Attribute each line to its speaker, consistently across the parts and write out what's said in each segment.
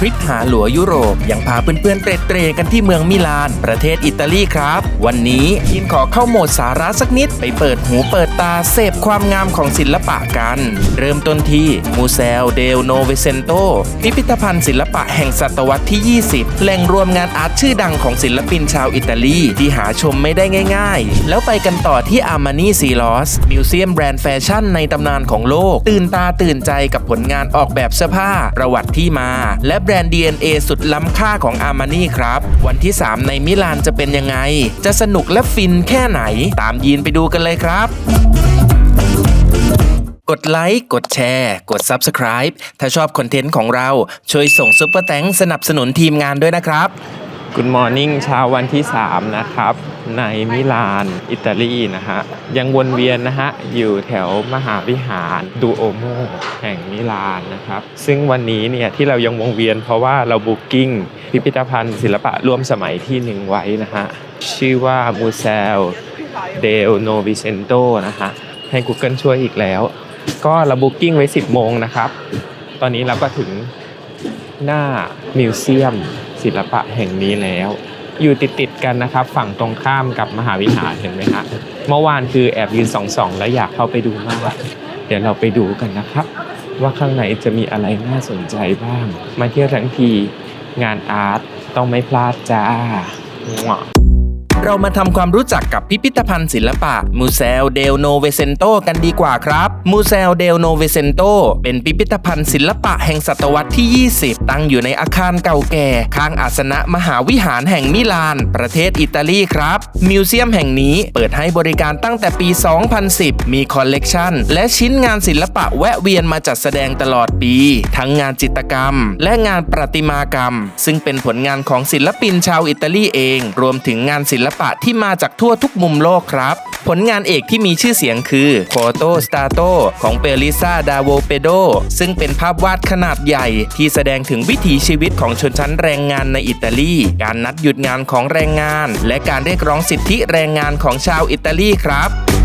Speaker 1: ทริปหาหลัวยุโรป ยังพาเพื่อนๆเตรเตรกันที่เมืองมิลาน ประเทศอิตาลีครับ วันนี้ยินขอเข้าโหมดสาระสักนิด ไปเปิดหูเปิดตาเสพความงามของศิลปะกัน เริ่มต้นที่มูเซลเดลโนเวเซนโตพิพิธภัณฑ์ศิลปะแห่งศตวรรษที่ 20 แหล่งรวมงานอาร์ตชื่อดังของศิลปินชาวอิตาลีที่หาชมไม่ได้ง่าย ๆ แล้วไปกันต่อที่อาร์มานีซีลอสมิวเซียมแบรนด์แฟชั่นในตำนานของโลก ตื่นตาตื่นใจกับผลงานออกแบบเสื้อผ้าประวัติที่มา และแบรนด์ DNA สุดล้ำค่าของอาร์มานี่ครับ วันที่ 3 ในมิลานจะเป็นยังไง จะสนุกและฟินแค่ไหน ตามยีนไปดูกันเลยครับกดไลค์ กดแชร์ กด Subscribe ถ้าชอบคอนเทนต์ของเรา ช่วยส่งซุปเปอร์แตงสนับสนุนทีมงานด้วยนะครับ
Speaker 2: Good Morning เช้าวันที่ 3 นะครับ ในมิลาน อิตาลีนะฮะ ยังวนเวียนนะฮะ อยู่แถวมหาวิหารดูโอโมแห่งมิลานนะครับ ซึ่งวันนี้เนี่ย ที่เรายังวงเวียนเพราะว่าเราบุ๊กิ้ง พิพิธภัณฑ์ศิลปะร่วมสมัยที่หนึ่งไว้นะฮะ ชื่อว่ามูเซลเดลโนวิเซนโตนะฮะ ให้ Google ช่วยอีกแล้ว ก็เราบุ๊กิ้งไว้ 10 โมงนะครับ ตอนนี้เราก็ถึงหน้ามิวเซียม ศิลปะแห่งนี้แล้ว อยู่ติดติดกันนะครับ ฝั่งตรงข้ามกับมหาวิหารเห็นไหมฮะเมื่อวานคือแอบยืนส่องแล้วอยากเข้าไปดูมาก เดี๋ยวเราไปดูกันนะครับ ว่าข้างในจะมีอะไรน่าสนใจบ้าง มาเที่ยวทั้งทีงานอาร์ตต้องไม่พลาดจ้า
Speaker 1: เรามาทำความรู้จักกับพิพิธภัณฑ์ศิลปะมูเซลเดลโนเวเซนโตกันดีกว่าครับมูเซลเดลโนเวเซนโตเป็นพิพิธภัณฑ์ศิลปะแห่งศตวรรษที่ 20 ตั้งอยู่ในอาคารเก่าแก่ ข้างอาสนะมหาวิหารแห่งมิลาน ประเทศอิตาลีครับมิวเซียมแห่งนี้เปิดให้บริการตั้งแต่ปี 2010 มีคอลเลกชันและชิ้นงานศิลปะแวะเวียนมาจัดแสดงตลอดปี ทั้งงานจิตรกรรม และงานประติมากรรม ซึ่งเป็นผลงานของศิลปินชาวอิตาลีเอง รวมถึงงานศิลปะที่มาจากทั่วทุกมุมโลกครับ ผลงานเอกที่มีชื่อเสียงคือโ o โตสตาโตของเปริซาดาโวเปโดซึ่งเป็นภาพวาดขนาดใหญ่ ที่แสดงถึงวิถีชีวิตของชนชั้นแรงงานในอิตาลี การนัดหยุดงานของแรงงาน และการเรียกร้องสิทธิแรงงานของชาวอิตาลีครับ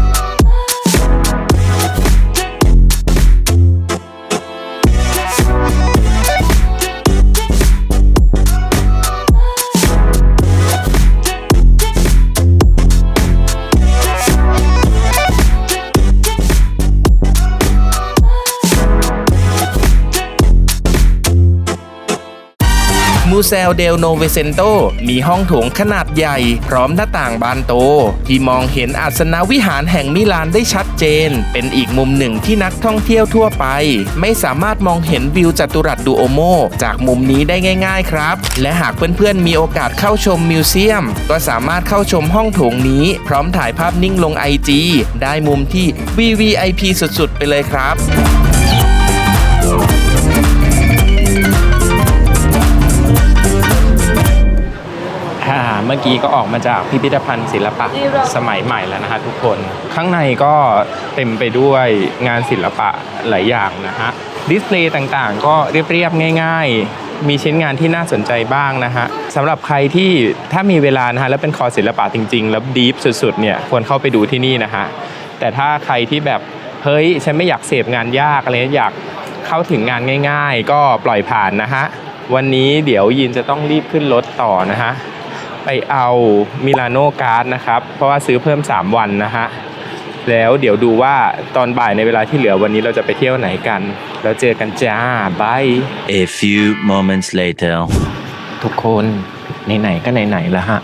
Speaker 1: มูเซลเดลโนเวเซนโต มีห้องโถงขนาดใหญ่ พร้อมหน้าต่างบานโต ที่มองเห็นอาสนะวิหารแห่งมิลานได้ชัดเจน เป็นอีกมุมหนึ่งที่นักท่องเที่ยวทั่วไป ไม่สามารถมองเห็นวิวจัตุรัสดูโอโม จากมุมนี้ได้ง่าย ๆ ครับ และหากเพื่อนๆมีโอกาสเข้าชมมิวเซียม ก็สามารถเข้าชมห้องโถงนี้ พร้อมถ่ายภาพนิ่งลง IG ได้มุมที่ VVIP สุดๆ ไปเลยครับ
Speaker 2: เมื่อกี้ก็ออกมาจากพิพิธภัณฑ์ศิลปะสมัยใหม่แล้วนะฮะทุกคน ข้างในก็เต็มไปด้วยงานศิลปะหลายอย่างนะฮะดิสเพลย์ต่างๆ ก็เรียบๆง่าย ๆมีชิ้นงานที่น่าสนใจบ้างนะฮะสำหรับใครที่ถ้ามีเวลานะฮะแล้วเป็นคอศิลปะจริง ๆ แล้วดีฟสุดๆเนี่ยควรเข้าไปดูที่นี่นะฮะแต่ถ้าใครที่แบบเฮ้ยฉันไม่อยากเสพงานยากอะไรอยากเข้าถึงงานง่าย ๆ ก็ปล่อยผ่านนะฮะวันนี้เดี๋ยวยินจะต้องรีบขึ้นรถต่อนะฮะ ไปเอามิลานโนการ์ดนะครับ เพราะว่าซื้อเพิ่ม 3 วันนะฮะ แล้วเดี๋ยวดูว่าตอนบ่ายในเวลาที่เหลือวันนี้เราจะไปเที่ยวไหนกัน แล้วเจอกันจ้าบาย
Speaker 3: A few moments later.
Speaker 2: ทุกคนไหนๆก็ไหนๆแล้วฮะ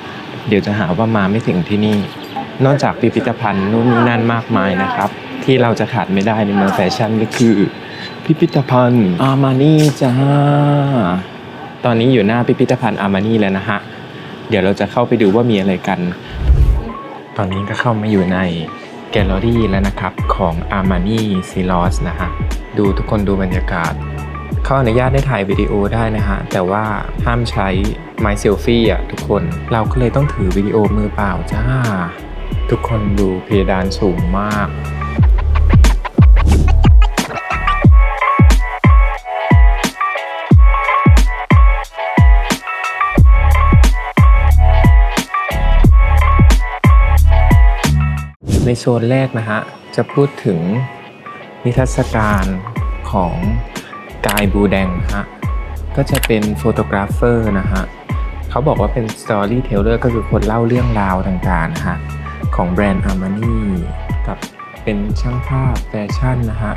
Speaker 2: เดี๋ยวจะหาว่ามาไม่ถึงที่นี่ นอกจากพิพิธภัณฑ์นู่นนี่นั่นมากมายนะครับ ที่เราจะขาดไม่ได้ในเมืองแฟชั่นก็คือ พิพิธภัณฑ์อาร์มานี่จ้าตอนนี้อยู่หน้าพิพิธภัณฑ์อาร์มานี่แล้วนะฮะ เดี๋ยวเราจะเข้าไปดูว่ามีอะไรกัน ตอนนี้ก็เข้ามาอยู่ในแกลเลอรี่แล้วนะครับ ของ Armani s i l o s นะฮะ ดูทุกคนดูบรรยากาศ เขาอนุญาตให้ถ่ายวิดีโอได้นะฮะ แต่ว่าห้ามใช้ไมค์เซลฟี่อะทุกคน เราก็เลยต้องถือวิดีโอมือเปล่าจ้า ทุกคนดูเพดานสูงมาก ในโซนแรกนะฮะ จะพูดถึงนิทรรศการของกายบูแดงฮะ ก็จะเป็นโฟโตกราฟเฟอร์นะฮะ เขาบอกว่าเป็นสตอรี่เทเลอร์ก็คือคนเล่าเรื่องราวต่างๆนะฮะ ของแบรนด์อาร์มานี่กับเป็นช่างภาพแฟชั่นนะฮะ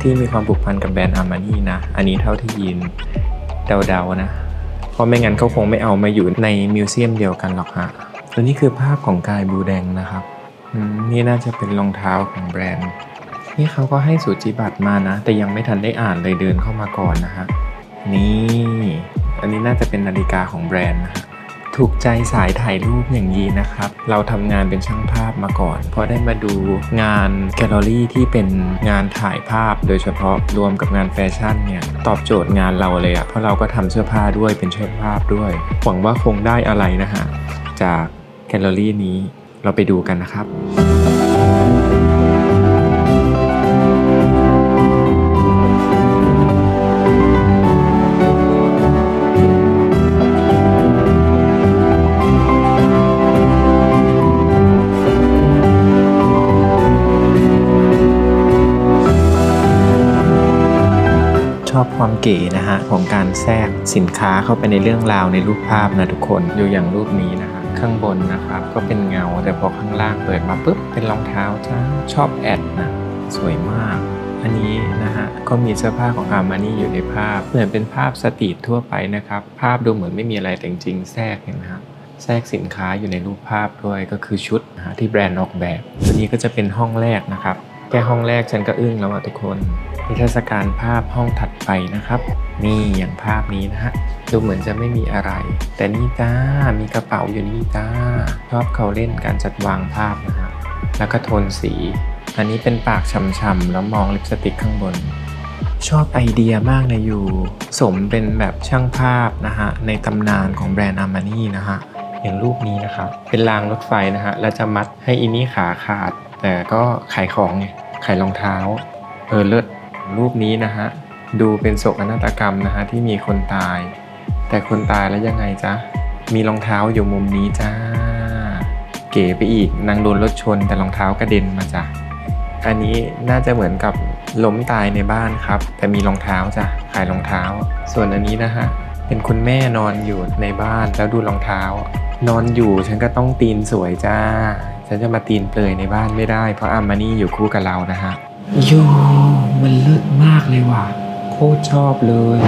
Speaker 2: ที่มีความผูกพันกับแบรนด์อาร์มานี่นะ อันนี้เท่าที่ยินเดาๆนะ เพราะไม่งั้นเขาคงไม่เอามาอยู่ในมิวเซียมเดียวกันหรอกฮะตัวนี้คือภาพของกายบูแดงนะครับ นี่น่าจะเป็นรองเท้าของแบรนด์ นี่เขาก็ให้สูจิบัตรมานะ แต่ยังไม่ทันได้อ่านเลยเดินเข้ามาก่อนนะฮะ นี่ อันนี้น่าจะเป็นนาฬิกาของแบรนด์นะฮะถูกใจสายถ่ายรูปอย่างยีนะครับ เราทำงานเป็นช่างภาพมาก่อน พอได้มาดูงานแกลเลอรี่ที่เป็นงานถ่ายภาพ โดยเฉพาะรวมกับงานแฟชั่นเนี่ยตอบโจทย์งานเราเลยอะเพราะเราก็ทำเสื้อผ้าด้วยเป็นช่างภาพด้วย หวังว่าคงได้อะไรนะฮะจากแกลเลอรี่นี้ เราไปดูกันนะครับ ชอบความเก๋นะฮะของการแทรกสินค้าเข้าไปในเรื่องราวในรูปภาพนะทุกคนดูอย่างรูปนี้นะฮะ ข้างบนนะครับ ก็เป็นเงาแต่พอข้างล่างเปิดมาปุ๊บเป็นรองเท้าจ้าชอบแอดนะ สวยมาก อันนี้นะฮะก็มีเสื้อผ้าของอาร์มานี่อยู่ในภาพ เหมือนเป็นภาพสตรีททั่วไปนะครับ ภาพดูเหมือนไม่มีอะไรแต่จริงแทรกเห็นไหมฮะแทรกสินค้าอยู่ในรูปภาพด้วยก็คือชุดนะฮะที่แบรนด์ออกแบบ ตัวนี้ก็จะเป็นห้องแรกนะครับ แค่ห้องแรกฉันก็อึ้งแล้วอะทุกคน นิทรรศการภาพห้องถัดไปนะครับ นี่อย่างภาพนี้นะฮะ ดูเหมือนจะไม่มีอะไร แต่นี่จ้า มีกระเป๋าอยู่นี่จ้า ชอบเขาเล่นการจัดวางภาพนะฮะ แล้วก็โทนสี อันนี้เป็นปากช่ำๆแล้วมองลิปสติกข้างบน ชอบไอเดียมากนะอยู่ สมเป็นแบบช่างภาพนะฮะ ในตำนานของแบรนด์อาร์มานี่นะฮะ อย่างรูปนี้นะครับ เป็นรางรถไฟนะฮะ แล้วจะมัดให้อินี่ขาขาด แต่ก็ขายของไง ไขรองเท้า เออเลิศรูปนี้นะฮะ ดูเป็นโศกนาฏกรรมนะฮะที่มีคนตาย แต่คนตายแล้วยังไงจ๊ะ มีรองเท้าอยู่มุมนี้จ้า เก๋ไปอีกนางโดนรถชนแต่รองเท้ากระเด็นมาจ้ะ อันนี้น่าจะเหมือนกับล้มตายในบ้านครับ แต่มีรองเท้าจ้ะขายรองเท้า ส่วนอันนี้นะฮะเป็นคุณแม่นอนอยู่ในบ้านแล้วดูรองเท้า นอนอยู่ฉันก็ต้องตีนสวยจ้า ฉันจะมาตีนเปลยในบ้านไม่ได้ เพราะอามานี่อยู่คู่กับเรานะฮะ โยมันเลิศมากเลยว่ะ โคตรชอบเลย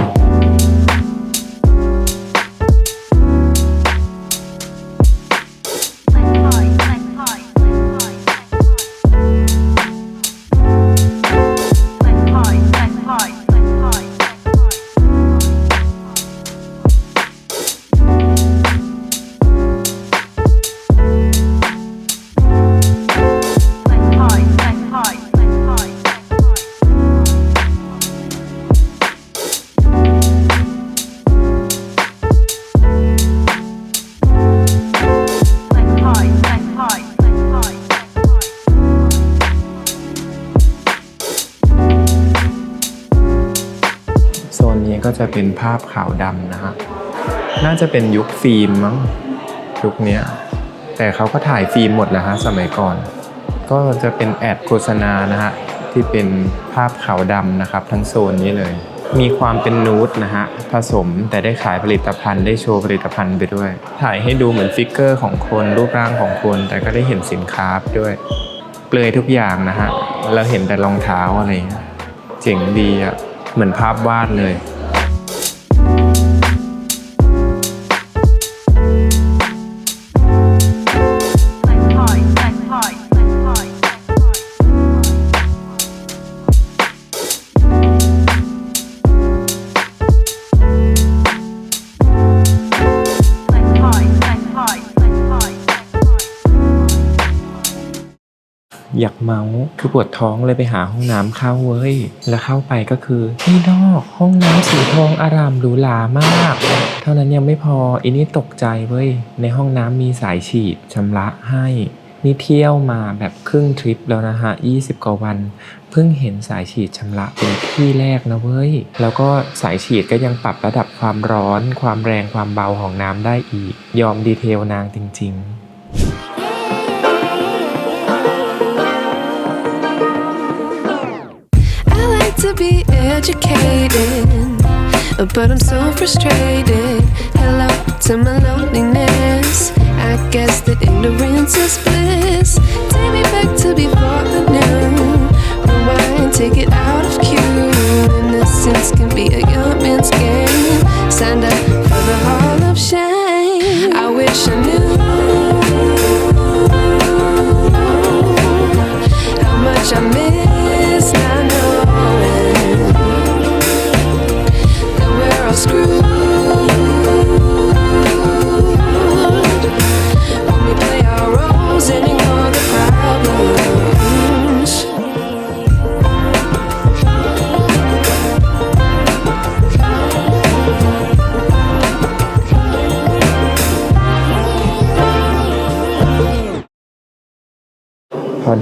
Speaker 2: จะเป็นภาพขาวดำนะฮะ น่าจะเป็นยุคฟิล์มมั้งยุคนี้แต่เขาก็ถ่ายฟิล์มหมดแล้วฮะสมัยก่อน ก็จะเป็นแอดโฆษณานะฮะที่เป็นภาพขาวดำนะครับ ทั้งโซนนี้เลย มีความเป็นนูดนะฮะผสมแต่ได้ขายผลิตภัณฑ์ได้โชว์ผลิตภัณฑ์ไปด้วย ถ่ายให้ดูเหมือนฟิกเกอร์ของคนรูปร่างของคน แต่ก็ได้เห็นสินค้าด้วย เปลือยทุกอย่างนะฮะแล้วเห็นแต่รองเท้าอะไรเจ๋งดีอะเหมือนภาพวาดเลย อยากเมาคือปวดท้องเลยไปหาห้องน้ำเข้าเว้ย แล้วเข้าไปก็คือที่นอกห้องน้ำสีทองอารามหรูหรามาก เท่านั้นยังไม่พออันนี้ตกใจเว้ย ในห้องน้ำมีสายฉีดชำระให้นี่เที่ยวมาแบบครึ่งทริปแล้วนะฮะ 20 กว่าวัน เพิ่งเห็นสายฉีดชำระเป็นที่แรกนะเว้ย แล้วก็สายฉีดก็ยังปรับระดับความร้อน ความแรงความเบาของน้ำได้อีก ยอมดีเทลนางจริง ๆ
Speaker 4: be educated, but I'm so frustrated. Hello to my loneliness. I guess that ignorance is bliss. Take me back to before the new. Rewind, take it out of cue. Innocence can be a young man's game. Signed up for the hall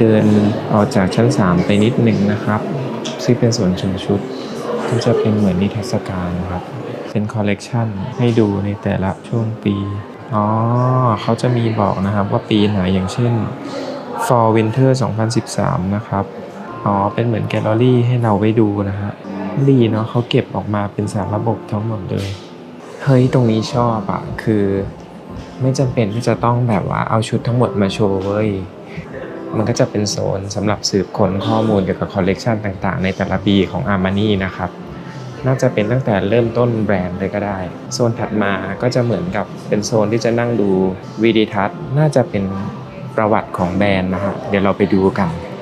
Speaker 2: เดินออกจากชั้น 3 ไปนิดหนึ่งนะครับ ซึ่งเป็นส่วนชมชุดก็จะเป็นเหมือนนิทรรศการครับ เป็นคอลเลกชันให้ดูในแต่ละช่วงปี อ๋อ เขาจะมีบอกนะครับว่าปีไหนอย่างเช่น Fall Winter 2013 นะครับ อ๋อ เป็นเหมือนแกลเลอรี่ให้เราไว้ดูนะฮะดีเนาะเขาเก็บออกมาเป็นสารระบบทั้งหมดเลย เฮ้ย ตรงนี้ชอบอะคือ ไม่จำเป็นที่จะต้องแบบว่าเอาชุดทั้งหมดมาโชว์เว้ย มันก็จะเป็นโซนสำหรับสืบค้นข้อมูลเกี่ยวกับคอลเลกชันต่างๆ ในแต่ละปีของ Armani นะครับ น่าจะเป็นตั้งแต่เริ่มต้นแบรนด์เลยก็ได้ โซนถัดมาก็จะเหมือนกับเป็นโซนที่จะนั่งดูวีดีทัศน์น่าจะเป็นประวัติของแบรนด์นะฮะเดี๋ยวเราไปดูกันใน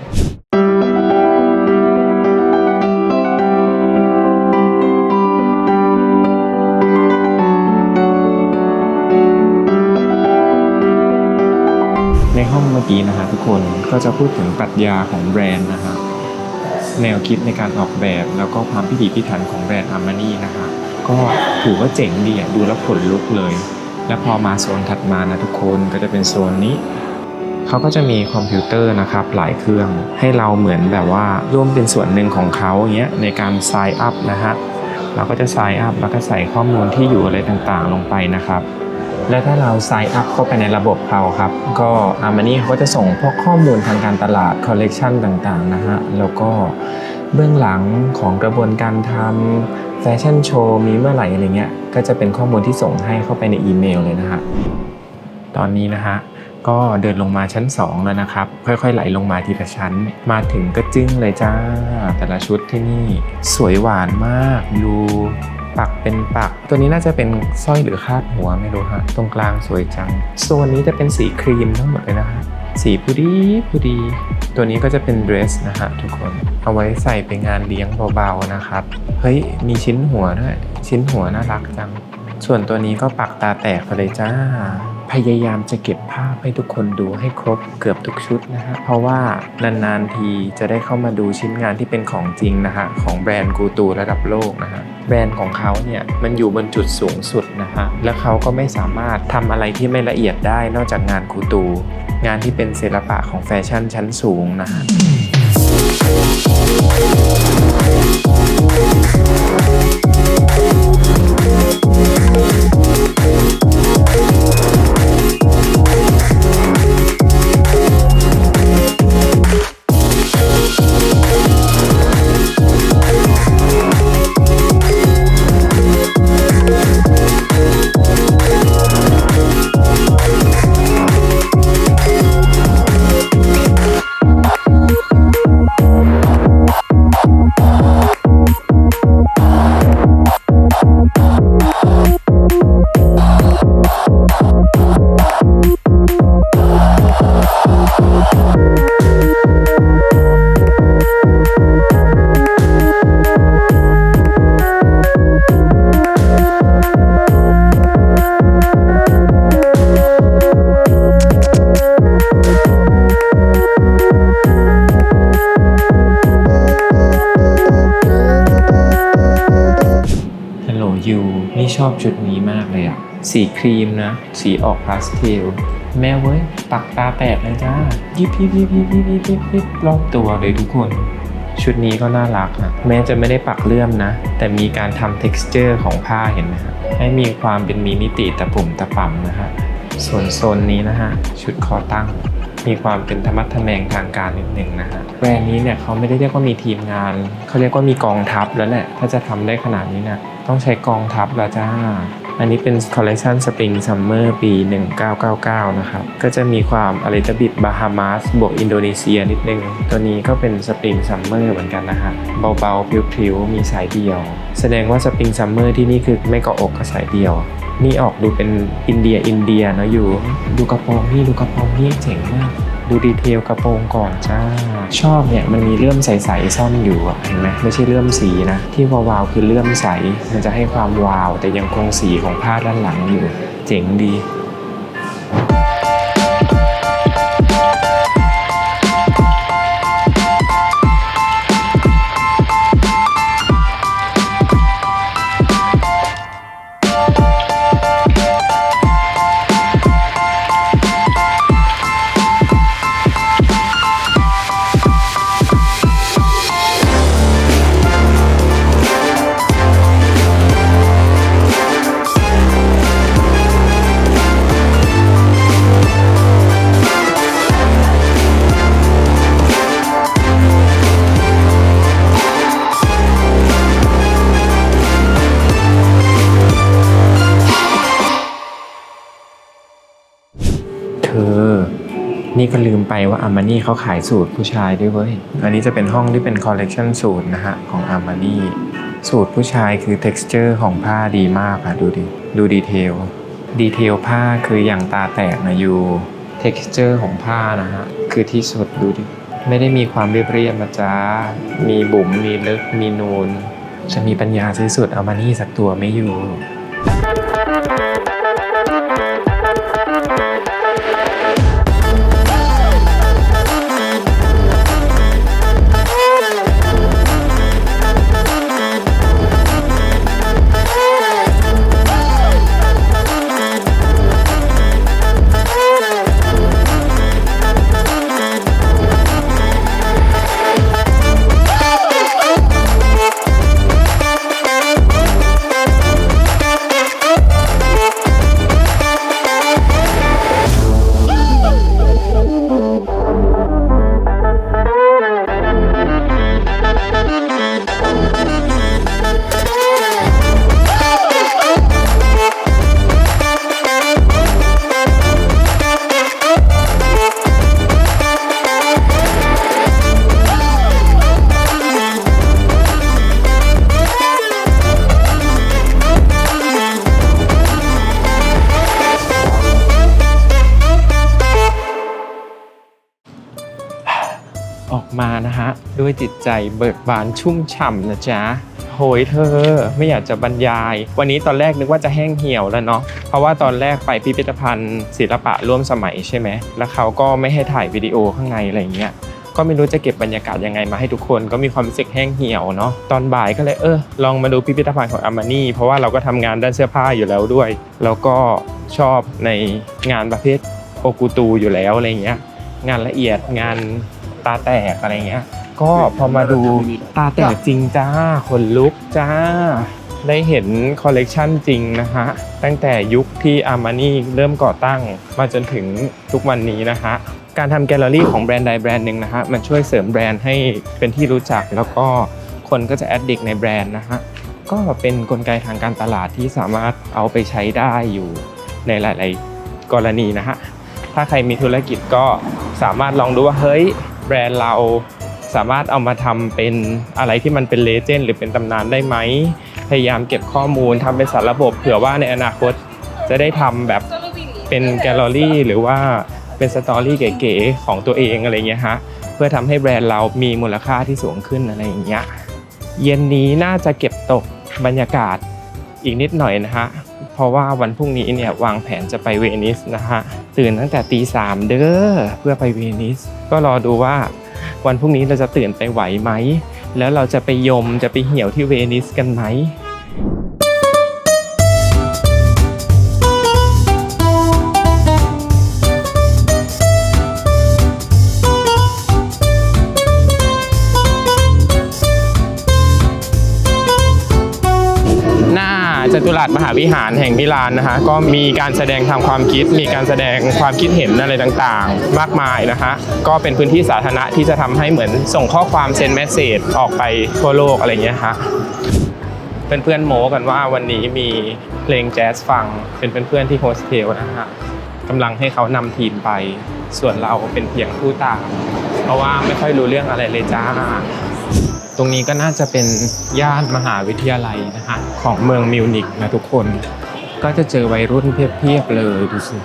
Speaker 2: กี้นะฮะทุกคนก็จะพูดถึงปรัชญาของแบรนด์นะฮะแนวคิดในการออกแบบแล้วก็ความพิถีพิถันของแบรนด์อาร์มานี่นะฮะก็ถือว่าเจ๋งดีอะดูแล้วขนลุกเลย และพอมาโซนถัดมานะทุกคนก็จะเป็นโซนนี้เขาก็จะมีคอมพิวเตอร์นะครับหลายเครื่องให้เราเหมือนแบบว่าร่วมเป็นส่วนหนึ่งของเขาอย่างเงี้ยในการ sign up นะฮะเราก็จะ sign up แล้วก็ใส่ข้อมูลที่อยู่อะไรต่างๆ ลงไปนะครับ และถ้าเรา sign up เข้าไปในระบบเขาครับ ก็ Armani เขาก็จะส่งพวกข้อมูลทางการตลาดคอลเลกชันต่างๆนะฮะ แล้วก็เบื้องหลังของกระบวนการทำแฟชั่นโชว์มีเมื่อไหร่อะไรเงี้ย ก็จะเป็นข้อมูลที่ส่งให้เข้าไปในอีเมลเลยนะฮะ ตอนนี้นะฮะก็เดินลงมาชั้น 2 แล้วนะครับ ค่อยๆ ไหลลงมาทีละชั้น มาถึงก็จึ้งเลยจ้า แต่ละชุดที่นี่ สวยหวานมากดู ปักเป็นปัก ตัวนี้น่าจะเป็นสร้อยหรือคาดหัวไม่รู้ฮะ ตรงกลางสวยจัง โซนนี้จะเป็นสีครีมทั้งหมดเลยนะฮะ สีผู้ดีผู้ดี ตัวนี้ก็จะเป็นเดรสนะฮะทุกคน เอาไว้ใส่ไปงานเลี้ยงเบาๆนะครับ เฮ้ย มีชิ้นหัวด้วย ชิ้นหัวน่ารักจัง ส่วนตัวนี้ก็ปักตาแตกไปเลยจ้า พยายามจะเก็บภาพให้ทุกคนดูให้ครบเกือบทุกชุดนะฮะ เพราะว่านานๆทีจะได้เข้ามาดูชิ้นงานที่เป็นของจริงนะฮะ ของแบรนด์กูตูระดับโลกนะฮะ แบรนด์ของเขาเนี่ยมันอยู่บนจุดสูงสุดนะฮะ และเขาก็ไม่สามารถทำอะไรที่ไม่ละเอียดได้นอกจากงานกูตู งานที่เป็นศิลปะของแฟชั่นชั้นสูงนะฮะ อบชุดนี้มากเลยอะสีครีมนะ สีออกพาสเทลแม่เว้ย ปักตาแตกเลยจ้ายิบยิบยิบยิบยิบยิบยิบยิบรอบตัวเลยทุกคน ชุดนี้ก็น่ารักนะแม้จะไม่ได้ปักเลื่อมนะ แต่มีการทำ texture ของผ้าเห็นไหมฮะให้มีความเป็นมีมิติตะปุ่มตะป่ำนะฮะส่วนโซนนี้นะฮะ ชุดคอตั้งมีความเป็นธรรมัดทแมงทางการนิดหนึ่งนะฮะแบรนด์นี้เนี่ยเขาไม่ได้เรียกว่ามีทีมงาน เขาเรียกว่ามีกองทัพแล้วแหละถ้าจะทำได้ขนาดนี้เนี่ย ต้องใช้กองทัพแล้วจ้า อันนี้เป็นคอลเลคชันสปริงซัมเมอร์ปี 1999 นะครับ ก็จะมีความอ l ิ t บิดบาฮามาสบวกอินโดนีเซียนิดนึง ตัวนี้ก็เป็นสปริงซัมเมอร์เหมือนกันนะฮะเบาๆพริ้วๆ มีสายเดียว แสดงว่าสปริงซัมเมอร์ที่นี่คือไม่เกาะอกกับสายเดียวนี่ออกดูเป็นอินเดียอินเดียเนอะอยู่ ดูกระโปรงนี่ดูกระโปรงนี่เจ๋งมาก ดูดีเทลกระโปรงก่อนจ้า ชอบเนี่ยมันมีเลื่อมใสๆซ่อนอยู่เห็นไหมไม่ใช่เลื่อมสีนะ ที่วาวๆคือเลื่อมใสมันจะให้ความวาว แต่ยังคงสีของผ้าด้านหลังอยู่ เจ๋งดี ก็ลืมไปว่าอาร์มานี่เขาขายสูตรผู้ชายด้วยเว้ย อันนี้จะเป็นห้องที่เป็นคอลเลกชันสูตรนะฮะของอาร์มานี่สูตรผู้ชายคือ t e x t อร์ของผ้าดีมากอะดูดิ ดูดีเทล ดีเทลผ้าคืออย่างตาแตกนะอยู่ t e x t อร์ของผ้านะฮะ คือที่สุดดูดิ ไม่ได้มีความเรียบๆนะจ๊ะ มีบุ๋มมีลึกมีนูน จะมีปัญญาซื้อสูตรอาร์มานี่สักตัวไม่อยู่ ด้วยจิตใจเบิกบานชุ่มฉ่ำนะจ๊ะโหยเธอไม่อยากจะบรรยาย วันนี้ตอนแรกนึกว่าจะแห้งเหี่ยวแล้วเนาะเพราะว่าตอนแรกไปพิพิธภัณฑ์ ศิลปะร่วมสมัยใช่ไหมแล้วเขาก็ไม่ให้ถ่ายวิดีโอข้างในอะไรเงี้ยก็ไม่รู้จะเก็บบรรยากาศยังไงมาให้ทุกคนก็มีความรู้สึกแห้งเหี่ยวเนาะตอนบ่ายก็เลยเออลองมาดูพิพิธภัณฑ์ของอามานี่เพราะว่าเราก็ทำงานด้านเสื้อผ้าอยู่แล้วด้วย แล้วก็ชอบในงานประเภทโอกุตูอยู่แล้วอะไรเงี้ยงานละเอียดงานตาแตกอะไรเงี้ย ก็พอมาดูตาแตกจริงจ้าขนลุกจ้า ได้เห็นคอลเลกชันจริงนะฮะ ตั้งแต่ยุคที่อาร์มานี่เริ่มก่อตั้ง มาจนถึงทุกวันนี้นะฮะ การทำแกลเลอรี่ของแบรนด์ใดแบรนด์หนึ่งนะฮะ มันช่วยเสริมแบรนด์ให้เป็นที่รู้จัก แล้วก็คนก็จะแอดดิกในแบรนด์นะฮะ ก็เป็นกลไกทางการตลาดที่สามารถเอาไปใช้ได้อยู่ในหลาย ๆ กรณีนะฮะ ถ้าใครมีธุรกิจก็สามารถลองดูว่าเฮ้ยแบรนด์เรา สามารถเอามาทำเป็นอะไรที่มันเป็นเลเจนด์หรือเป็นตำนานได้ไหม พยายามเก็บข้อมูลทำเป็นสารระบบเผื่อว่าในอนาคตจะได้ทำแบบเป็นแกลเลอรี่หรือว่าเป็นสตอรี่เก๋ๆของตัวเองอะไรเงี้ยฮะเพื่อทำให้แบรนด์เรามีมูลค่าที่สูงขึ้นอะไรอย่างเงี้ยเย็นนี้น่าจะเก็บตกบรรยากาศอีกนิดหน่อยนะฮะเพราะว่าวันพรุ่งนี้เนี่ยวางแผนจะไปเวนิสนะฮะตื่นตั้งแต่ตีสามเด้อเพื่อไปเวนิส ก็รอดูว่า วันพรุ่งนี้เราจะตื่นไปไหวไหม แล้วเราจะไปยมจะไปเหี่ยวที่เวนิสกันไหม หาวิหารแห่งมิลานนะฮะก็มีการแสดงทางความคิด มีการแสดงความคิดเห็นอะไรต่างๆ มากมายนะฮะก็เป็นพื้นที่สาธารณะที่จะทำให้เหมือนส่งข้อความเซนแมสเซจออกไปทั่วโลกอะไรเงี้ยฮะเพื่อนๆโม้กันว่าวันนี้มีเพลงแจ๊สฟังเป็นเพื่อนๆที่โฮสเทลนะฮะกำลังให้เขานำทีมไป ส่วนเราเป็นเพียงผู้ตาม เพราะว่าไม่ค่อยรู้เรื่องอะไรเลยจ้า ตรงนี้ก็น่าจะเป็นย่านมหาวิทยาลัยนะฮะของเมืองมิวนิกนะทุกคน ก็จะเจอวัยรุ่นเพียบๆเลยดูสิ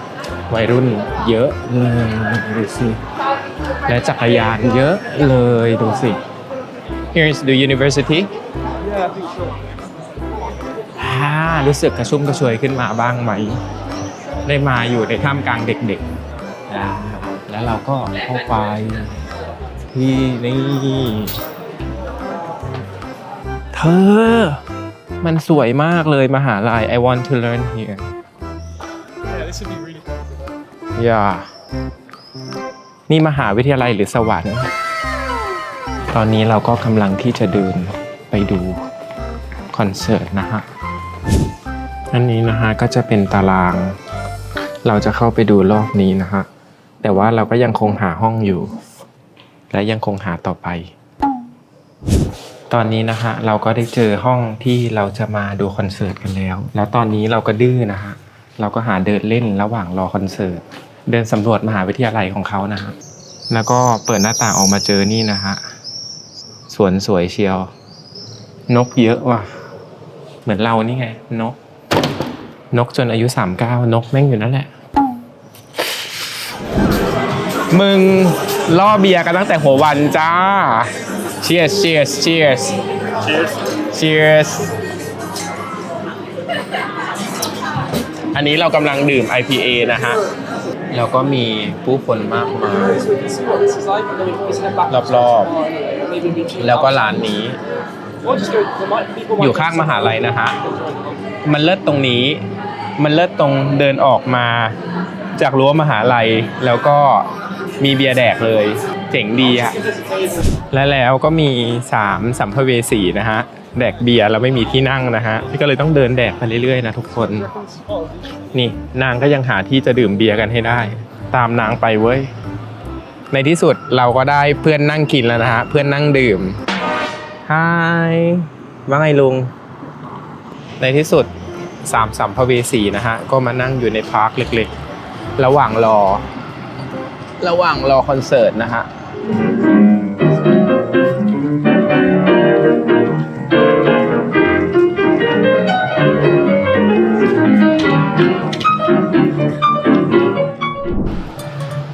Speaker 2: วัยรุ่นเยอะเลยดูสิและจักรยานเยอะเลยดูสิ Here's the university อ่ารู้สึกกระชุ่มกระชวยขึ้นมาบ้างไหม ได้มาอยู่ในท่ามกลางเด็กๆ แล้วเราก็เข้าไปที่นี่ อ มันสวยมากเลยมหาลัย I want to learn here
Speaker 5: Yeah, this would be really cool.
Speaker 2: อย่า นี่มหาวิทยาลัยหรือสวรรค์ ตอนนี้เราก็กำลังที่จะเดินไปดูคอนเสิร์ตนะฮะ อันนี้นะฮะก็จะเป็นตาราง เราจะเข้าไปดูรอบนี้นะฮะ แต่ว่าเราก็ยังคงหาห้องอยู่ และยังคงหาต่อไป ตอนนี้นะฮะเราก็ได้เจอห้องที่เราจะมาดูคอนเสิร์ตกันแล้ว แล้วตอนนี้เราก็ดื้อนะฮะเราก็หาเดินเล่นระหว่างรอคอนเสิร์ตเดินสำรวจมหาวิทยาลัยของเขานะฮะแล้วก็เปิดหน้าต่างออกมาเจอนี่นะฮะสวนสวยเชียว นกเยอะว่ะ เหมือนเรานี่ไง นก นกจนอายุสามเก้านกแม่งอยู่นั่นแหละ มึงล่อเบียร์กันตั้งแต่หัววันจ้า cheers cheers cheers
Speaker 5: Cheers.
Speaker 2: cheers อันนี้เรากำลังดื่ม IPA นะฮะ แล้วก็มีผู้คนมากมาย
Speaker 5: So we can see what this is like, and then we can always head back.
Speaker 2: รอบ
Speaker 5: Or, maybe we can-
Speaker 2: ๆแล้วก็ร้านนี้
Speaker 5: Or just go. There might people might
Speaker 2: อยู่ข้างมหาลัยนะฮะ มันเลิศตรงนี้ มันเลิศตรงเดินออกมา จากรั้วมหาลัยแล้วก็มีเบียร์แดกเลย เจ๋งดีอะและแล้วก็มีสามสัมภเวสีนะฮะ แดกเบียร์แล้วไม่มีที่นั่งนะฮะพี่ก็เลยต้องเดินแดกไปเรื่อยๆนะทุกคน นี่นางก็ยังหาที่จะดื่มเบียร์กันให้ได้ ตามนางไปเว้ย ในที่สุดเราก็ได้เพื่อนนั่งกินแล้วนะฮะ เพื่อนนั่งดื่มฮายว่าไงลุง ในที่สุดสามสัมภเวสีนะฮะ ก็มานั่งอยู่ในพาร์คเล็กๆ ระหว่างรอ ระหว่างรอคอนเสิร์ตนะฮะ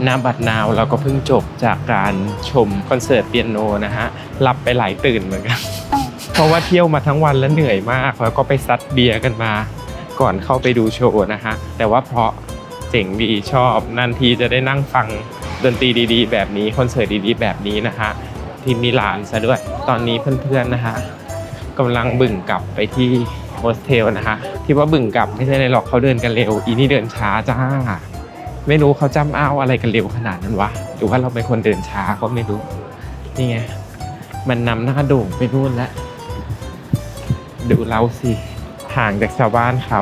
Speaker 2: นาบัดนาวเราก็เพิ่งจบจากการชมคอนเสิร์ตเปียโนนะฮะหลับไปหลายตื่นเหมือนกัน เพราะว่าเที่ยวมาทั้งวันแล้วเหนื่อยมาก แล้วก็ไปซัดเบียร์กันมา ก่อนเข้าไปดูโชว์นะฮะแต่ว่าเพราะ เจ๋งดีชอบนันทีจะได้นั่งฟังดนตรีดีๆ แบบนี้คอนเสิร์ตดีๆ แบบนี้นะฮะที่มิลานซะด้วย ตอนนี้เพื่อนๆนะฮะกำลังบึ่งกลับไปที่โฮสเทลนะฮะที่ว่าบึ่งกลับไม่ใช่เลยหรอกเขาเดินกันเร็ว อีนี่เดินช้าจ้า ไม่รู้เขาจำอ้าวอะไรกันเร็วขนาดนั้นวะหรือว่าเราเป็นคนเดินช้าก็ไม่รู้นี่ไงมันนำหน้าโด่งไปนู่นแล้วดูเราสิห่างจากชาวบ้านเขา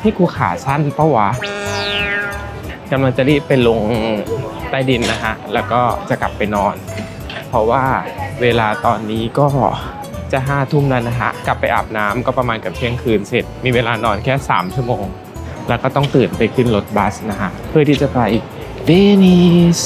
Speaker 2: ให้กูขาสั้นปะวะ กำลังจะรีบไปลงใต้ดินนะฮะ แล้วก็จะกลับไปนอน เพราะว่าเวลาตอนนี้ก็จะห้าทุ่มแล้วนะฮะ กลับไปอาบน้ำก็ประมาณกับเที่ยงคืนเสร็จ มีเวลานอนแค่ 3 ชั่วโมง แล้วก็ต้องตื่นไปขึ้นรถบัสนะฮะ เพื่อที่จะไปเวนิส